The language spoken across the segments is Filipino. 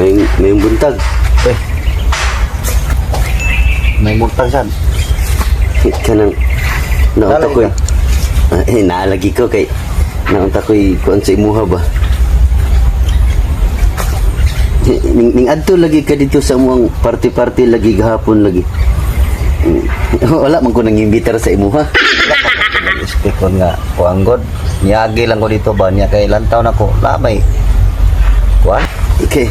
May, may buntag. Eh. May multang san. Kanang, naunta Dalay ko ka. eh, naalagi ko kay, naunta ko kuan sa imuha ba. Eh, Ning, ning adto lagi ka dito sa muang party-party lagi gahapon lagi. Mm. Wala man ko nang imbitar sa imuha. Speak ko nga kuang god. Niyagi lang ko dito ba niya kay ilang taon ako. Lamay. Kuan? Kay,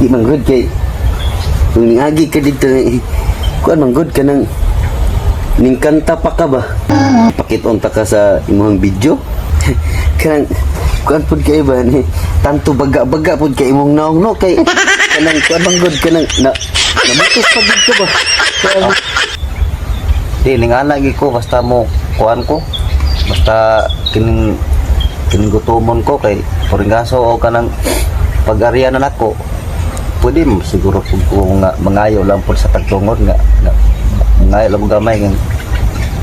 di man good kay, kung ningagi ka dito, eh, kuan man good ka nang, ning kanta pa ka ba? Pakiton ta ka sa imong video. Kanang, kuan pud kay ba ni, tanto baga-baga pud kay imong naong no kay, kanang kuan man good ka nang, na, namutos pa gud ka ba? Kaya, Di ningana gi ko basta mo kuan ko. Basta kining kining gutomon ko kay puringaso o kanang pag-arian na nako. Pwede mo siguro kung, kung nga mangayo lang po sa tagtungod nga, nga mangayo lang gamay nga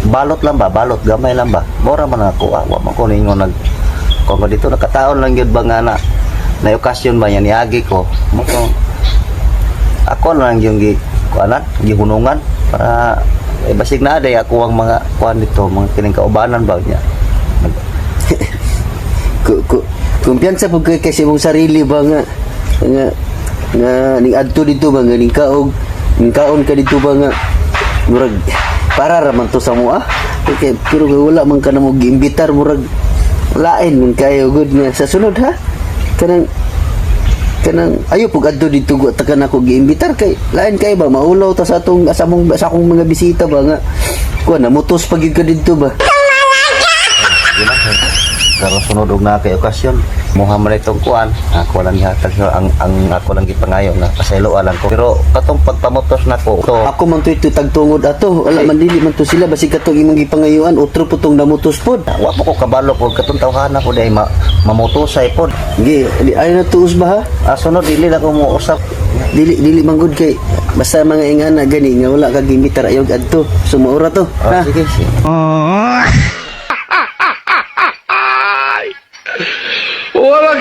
balot lang ba balot gamay lang ba mora man ako ah, wa man ko ningo nag kung dito nakataon lang gyud ba nga na na okasyon ba yan niagi ko mo ko ako lang yung gi kuanan gihunungan para eh, basig na aday ako ang mga kuan dito mga kining kaubanan ba niya ku, ku, kumpiyansa pud kay kasi imong sarili ba nga, nga, nga, ning adto dito ba nga, ning kaog, ning kaon ka dito ba nga, murag, para raman to sa mo ah. Okay, pero wala man ka na mo giimbitar murag lain man kayo good nga sa sunod ha. Kanang kanang ayo pug adto dito go takan ako giimbitar kay lain kay ba maulaw ta sa atong sa among sa akong mga bisita ba nga kuan namutos pag ka dito ba. Pero sunod og na kay okasyon muha man itong kuan ako lang gihatag ang, ang ako lang gipangayo nga pasaylo lang ko pero katong pagpamotos nako to Ako man to ito tagtungod ato. Wala man dili man to sila basi katong imong gipangayuan utro putong namutos pod. wa mo ko kabalo ko katong tawhana ko dai ma, mamutosay pod Gi, di ay na tuos ba ha? ah, sunod dili na ko mo usap Dili dili man gud kay basta mga ingana gani nga wala ka gimitar ayog adto. Sumuura to. Ah, ha? sige sige Wala ka ano!